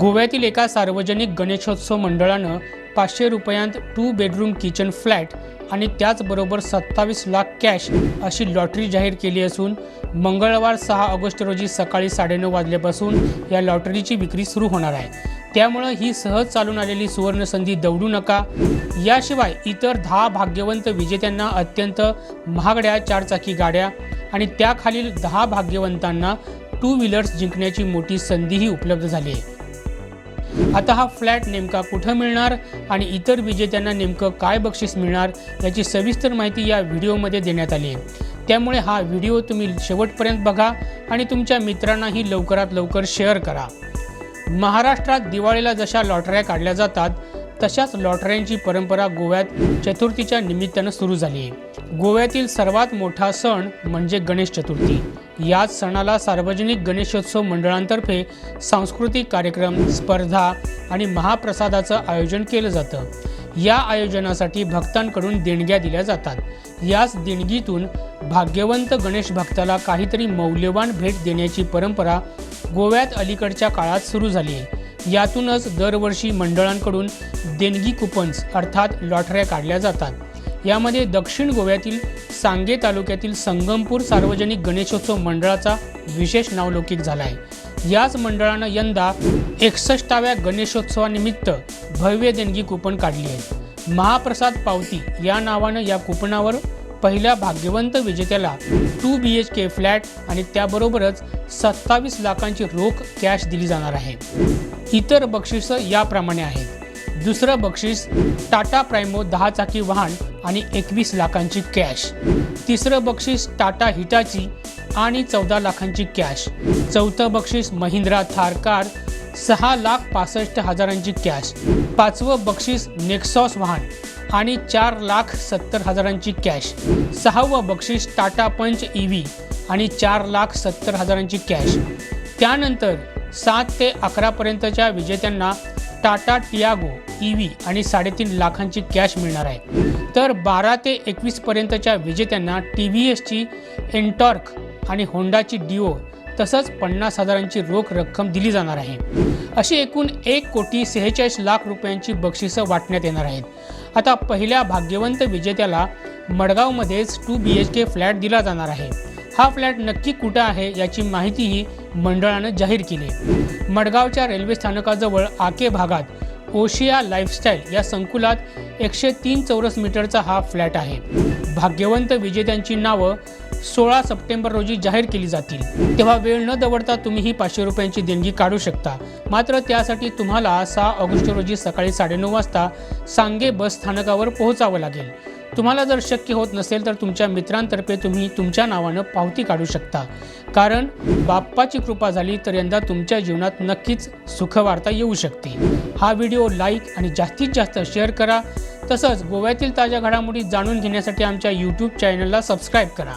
गोव्यातील एका सार्वजनिक गणेशोत्सव मंडळानं पाचशे रुपयांत टू बेडरूम किचन फ्लॅट आणि त्याचबरोबर सत्तावीस लाख कॅश अशी लॉटरी जाहीर केली असून मंगळवार सहा ऑगस्ट रोजी सकाळी साडेनऊ वाजल्यापासून या लॉटरीची विक्री सुरू होणार आहे. त्यामुळं ही सहज चालून आलेली सुवर्णसंधी दवडू नका. याशिवाय इतर दहा भाग्यवंत विजेत्यांना अत्यंत महागड्या चारचाकी गाड्या आणि त्याखालील दहा भाग्यवंतांना टू व्हीलर्स जिंकण्याची मोठी संधीही उपलब्ध झाली आहे. आता हा फ्लॅट नेमका कुठं मिळणार आणि इतर विजेत्यांना नेमकं काय बक्षीस मिळणार याची सविस्तर माहिती या व्हिडिओमध्ये देण्यात आली आहे. त्यामुळे हा व्हिडिओ तुम्ही शेवटपर्यंत बघा आणि तुमच्या मित्रांनाही लवकरात लवकर शेअर करा. महाराष्ट्रात दिवाळीला जशा लॉटऱ्या काढल्या जातात तशाच लॉटऱ्यांची परंपरा गोव्यात चतुर्थीच्या निमित्तानं सुरू झाली आहे. गोव्यातील सर्वात मोठा सण म्हणजे गणेश चतुर्थी. याच सणाला सार्वजनिक गणेशोत्सव मंडळांतर्फे सांस्कृतिक कार्यक्रम स्पर्धा आणि महाप्रसादाचं आयोजन केलं जातं. या आयोजनासाठी भक्तांकडून देणग्या दिल्या जातात. याच देणगीतून भाग्यवंत गणेश भक्ताला काहीतरी मौल्यवान भेट देण्याची परंपरा गोव्यात अलीकडच्या काळात सुरू झाली आहे. यातूनच दरवर्षी मंडळांकडून देणगी कुपन्स अर्थात लॉटऱ्या काढल्या जातात. यामध्ये दक्षिण गोव्यातील सांगे तालुक्यातील संगमपूर सार्वजनिक गणेशोत्सव मंडळाचा विशेष नावलौकिक झाला आहे. याच मंडळानं यंदा एकसष्टाव्या गणेशोत्सवानिमित्त भव्य देणगी कुपन काढली आहे. महाप्रसाद पावती या नावानं या कुपनावर पहिल्या भाग्यवंत विजेत्याला two B H K flat आणि त्याबरोबरच सत्तावीस लाखांची रोख कॅश दिली जाणार आहे. इतर बक्षिसं याप्रमाणे आहेत. दुसरं बक्षीस टाटा प्रायमो दहा चाकी वाहन आणि एकवीस लाखांची कॅश. तिसरं बक्षीस टाटा हिटाची आणि चौदा लाखांची कॅश. चौथं बक्षीस महिंद्रा थार कार सहा लाख पासष्ट हजारांची कॅश. पाचवं बक्षीस नेक्सॉस वाहन आणि चार लाख सत्तर हजारांची कॅश. सहावं बक्षीस टाटा पंच ई व्ही आणि चार लाख सत्तर हजारांची कॅश. त्यानंतर सात ते अकरापर्यंतच्या विजेत्यांना टाटा टियागो ई व्ही आणि साडेतीन लाखांची कॅश मिळणार आहे. तर बारा ते एकवीसपर्यंतच्या विजेत्यांना टी व्ही एसची एनटॉर्क आणि होंडाची डिओ तसंच पन्नास हजारांची रोख रक्कम दिली जाणार आहे. अशी एकूण एक कोटी सेहेचाळीस लाख रुपयांची बक्षिसं वाटण्यात येणार आहेत. आता पहिल्या भाग्यवंत विजेत्याला मडगावमध्येच two B H K flat दिला जाणार आहे. हा फ्लॅट नक्की कुठं आहे याची माहितीही मंडळानं जाहीर केली. मडगावच्या रेल्वे स्थानकाजवळ आके भागात ओशिया लाईफस्टाईल या संकुलात एकशे तीन चौरस मीटरचा हा फ्लॅट आहे. भाग्यवंत विजेत्यांची नावं सोळा सप्टेंबर रोजी जाहीर केली जातील. तेव्हा वेळ न दवडता तुम्ही ही पाचशे रुपयांची देणगी काढू शकता. मात्र त्यासाठी तुम्हाला सहा ऑगस्ट रोजी सकाळी साडेनऊ वाजता सांगे बस स्थानकावर पोहोचावं लागेल. तुम्हाला जर शक्य होत नसेल तर तुमच्या मित्रांतर्फे तुम्ही तुमच्या नावानं पावती काढू शकता. कारण बाप्पाची कृपा झाली तर यंदा तुमच्या जीवनात नक्कीच सुखवार्ता येऊ शकते. हा व्हिडिओ लाईक आणि जास्तीत जास्त शेअर करा. तसंच गोव्यातील ताज्या घडामोडी जाणून घेण्यासाठी आमच्या यूट्यूब चॅनलला सबस्क्राईब करा.